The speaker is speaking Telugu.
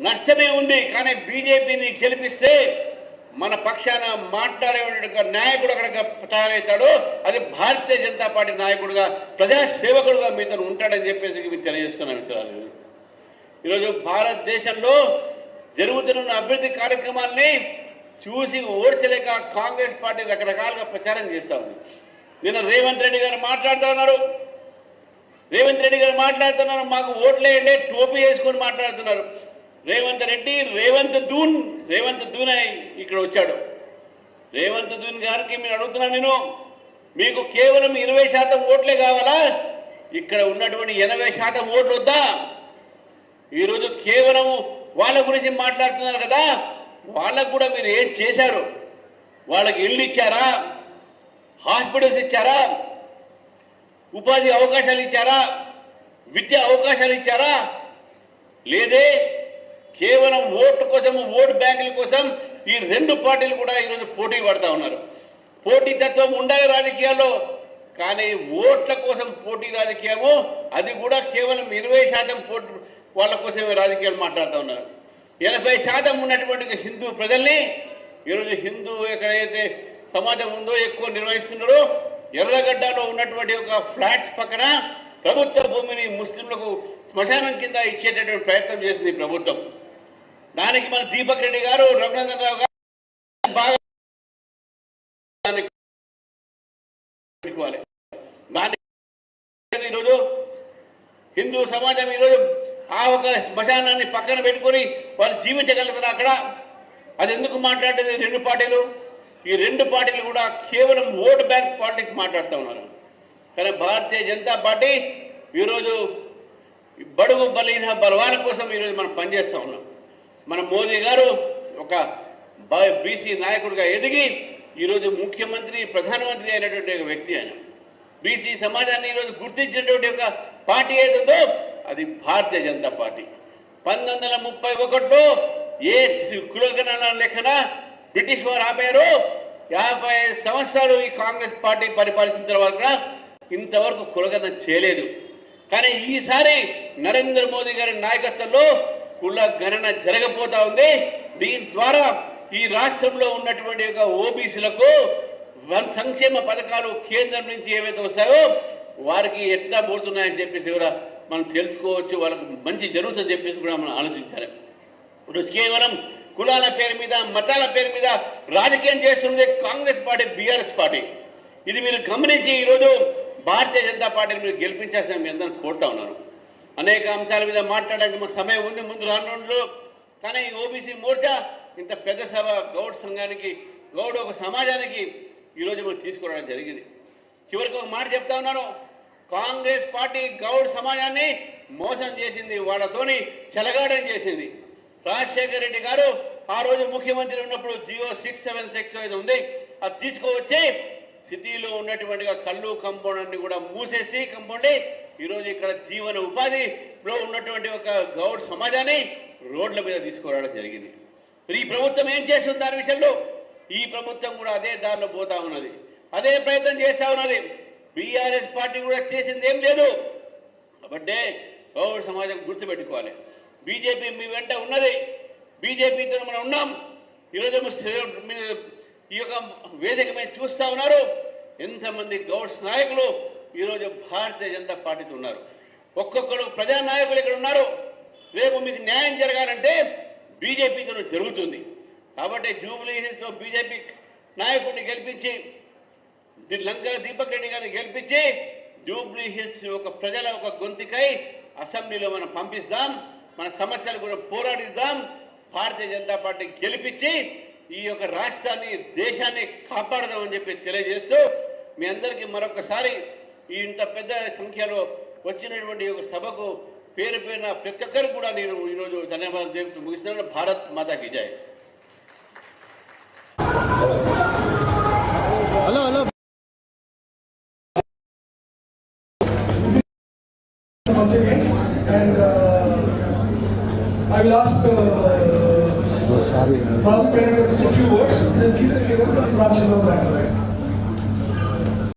నష్టమే ఉంది కానీ బీజేపీని గెలిపిస్తే మన పక్షాన మాట్లాడే నాయకుడు అక్కడ తయారవుతాడు. అది భారతీయ జనతా పార్టీ నాయకుడుగా ప్రజాసేవకుడుగా మీతో ఉంటాడని చెప్పేసి మీకు తెలియజేస్తున్నాను మిత్రాలు ఈరోజు భారతదేశంలో జరుగుతున్న అభివృద్ధి కార్యక్రమాల్ని చూసి ఓడ్చలేక కాంగ్రెస్ పార్టీ రకరకాలుగా ప్రచారం చేస్తా ఉంది. నిన్న రేవంత్ రెడ్డి గారు మాట్లాడుతూ ఉన్నారు. రేవంత్ రెడ్డి గారు మాట్లాడుతున్నారు మాకు ఓట్లేయండి టోపీ వేసుకొని మాట్లాడుతున్నారు. రేవంత్ రెడ్డి రేవంత్ దూన్ రేవంత్ దూన్ ఇక్కడ వచ్చాడు. రేవంత్ దూన్ గారికి మీరు అడుగుతున్నా నేను మీకు కేవలం ఇరవై శాతం ఓట్లే కావాలా? ఇక్కడ ఉన్నటువంటి ఎనభై శాతం ఓట్లు వద్దా? ఈరోజు కేవలం వాళ్ళ గురించి మాట్లాడుతున్నారు కదా వాళ్ళకు కూడా మీరు ఏం చేశారు? వాళ్ళకి ఇల్లు ఇచ్చారా? హాస్పిటల్స్ ఇచ్చారా? ఉపాధి అవకాశాలు ఇచ్చారా? విద్యా అవకాశాలు ఇచ్చారా? లేదే కేవలం ఓటు కోసం ఓటు బ్యాంకుల కోసం ఈ రెండు పార్టీలు కూడా ఈరోజు పోటీ పడతా ఉన్నారు. పోటీ తత్వం ఉండాలి రాజకీయాల్లో కానీ ఓట్ల కోసం పోటీ రాజకీయము అది కూడా కేవలం ఇరవై శాతం పోటీ వాళ్ళ కోసమే రాజకీయాలు మాట్లాడుతూ ఉన్నారు. ఎనభై శాతం ఉన్నటువంటి హిందూ ప్రజల్ని ఈరోజు హిందూ ఎక్కడైతే సమాజం ఉందో ఎక్కువ నిర్వహిస్తున్నారో ఎర్రగడ్డలో ఉన్నటువంటి ఒక ఫ్లాట్స్ పక్కన ప్రభుత్వ భూమిని ముస్లింలకు శ్మశానం కింద ఇచ్చేటటువంటి ప్రయత్నం చేసింది ప్రభుత్వం. దానికి మన దీపక్ రెడ్డి గారు రఘునందన్ రావు గారు బాగా పెట్టుకోవాలి. దాన్ని ఈరోజు హిందూ సమాజం ఈరోజు ఆ ఒక శ్మశానాన్ని పక్కన పెట్టుకొని వాళ్ళు జీవించగలుగుతారు అక్కడ? అది ఎందుకు మాట్లాడేది రెండు పార్టీలు? ఈ రెండు పార్టీలు కూడా కేవలం ఓటు బ్యాంక్ పాలిటిక్స్ మాట్లాడుతూ ఉన్నారు. కానీ భారతీయ జనతా పార్టీ ఈరోజు బడుగు బలహీన బలవాల కోసం ఈరోజు మనం పనిచేస్తూ ఉన్నాం. మన మోదీ గారు ఒక బీసీ నాయకుడిగా ఎదిగి ఈరోజు ముఖ్యమంత్రి ప్రధానమంత్రి అయినటువంటి ఒక వ్యక్తి ఆయన. బీసీ సమాజాన్ని ఈరోజు గుర్తించినటువంటి ఒక పార్టీ ఏదో అది భారతీయ జనతా పార్టీ. పంతొమ్మిది వందల ముప్పై ఒకటిలో ఏ కులగణన లెక్కన బ్రిటిష్ వారు ఆపారు. యాభై సంవత్సరాలు ఈ కాంగ్రెస్ పార్టీ పరిపాలించిన తర్వాత ఇంతవరకు కులగణన చేయలేదు. కానీ ఈసారి నరేంద్ర మోదీ గారి నాయకత్వంలో కుల గణన జరగబోతా ఉంది. దీని ద్వారా ఈ రాష్ట్రంలో ఉన్నటువంటి యొక్క ఓబీసీలకు వన్ సంక్షేమ పథకాలు కేంద్రం నుంచి ఏవైతే వస్తాయో వారికి ఎట్లా పోతున్నాయని చెప్పేసి కూడా మనం తెలుసుకోవచ్చు. వాళ్ళకు మంచి జరుగుతుందని చెప్పేసి కూడా మనం ఆలోచించాలి. ఇప్పుడు కేవలం కులాల పేరు మీద మతాల పేరు మీద రాజకీయం చేస్తుంది కాంగ్రెస్ పార్టీ బీఆర్ఎస్ పార్టీ. ఇది మీరు గమనించి ఈరోజు భారతీయ జనతా పార్టీని మీరు గెలిపించాల్సిన మీ కోరుతా ఉన్నాను. అనేక అంశాల మీద మాట్లాడడానికి మాకు సమయం ఉంది. ముందు రాను రోజులు కానీ ఈ ఓబీసీ మోర్చా ఇంత పెద్ద సభ గౌడ్ సంఘానికి గౌడ్ ఒక సమాజానికి ఈరోజు మనం తీసుకురావడం జరిగింది. చివరికి ఒక మాట చెప్తా ఉన్నాను. కాంగ్రెస్ పార్టీ గౌడ్ సమాజాన్ని మోసం చేసింది వాళ్ళతోని చెలగాడం చేసింది. రాజశేఖర రెడ్డి గారు ఆ రోజు ముఖ్యమంత్రి ఉన్నప్పుడు జియో సిక్స్ సెవెన్ సిక్స్ ఏదో ఉంది. అది తీసుకువచ్చి సిటీలో ఉన్నటువంటి కళ్ళు కంపౌండ్ అన్ని కూడా మూసేసి కంపౌండ్ ఈరోజు ఇక్కడ జీవన ఉపాధిలో ఉన్నటువంటి ఒక గౌడ్ సమాజాన్ని రోడ్ల మీద తీసుకురావడం జరిగింది. ఈ ప్రభుత్వం ఏం చేస్తుంది దాని విషయంలో? ఈ ప్రభుత్వం కూడా అదే దారిలో పోతా ఉన్నది. అదే ప్రయత్నం చేస్తా ఉన్నది. బీఆర్ఎస్ పార్టీ కూడా చేసింది ఏం లేదు. కాబట్టి గౌడ్ సమాజం గుర్తుపెట్టుకోవాలి. బీజేపీ మీ వెంట ఉన్నది. బీజేపీతో మనం ఉన్నాం. ఈరోజు ఈ యొక్క వేదిక మీద చూస్తా ఉన్నారు. ఎంతమంది గౌడ్స్ నాయకులు ఈరోజు భారతీయ జనతా పార్టీతో ఉన్నారు. ఒక్కొక్కరు ప్రజానాయకులు ఇక్కడ ఉన్నారు. రేపు మీకు న్యాయం జరగాలంటే బీజేపీతో జరుగుతుంది. కాబట్టి జూబ్లీ హిల్స్లో బీజేపీ నాయకుడిని గెలిపించి లంక దీపక్ రెడ్డి గారిని గెలిపించి జూబ్లీ హిల్స్ ఒక ప్రజల ఒక గొంతుకై అసెంబ్లీలో మనం పంపిస్తాం. మన సమస్యలు కూడా పోరాడిద్దాం. భారతీయ జనతా పార్టీ గెలిపించి ఈ యొక్క రాష్ట్రాన్ని దేశాన్ని కాపాడదామని చెప్పి తెలియజేస్తూ మీ అందరికీ మరొకసారి ఇంత పెద్ద సంఖ్యలో వచ్చినటువంటి యొక్క సభకు పేరు పేరున ప్రతి ఒక్కరు కూడా నేను ఈరోజు ధన్యవాదాలు తెలుపుతూ ముగిస్తున్నాను భారత్ మాతాకి జై hello hello and uh, I will ask uh, Bharat Pereira to say a few words, and then Keith will give a Ramchandra back.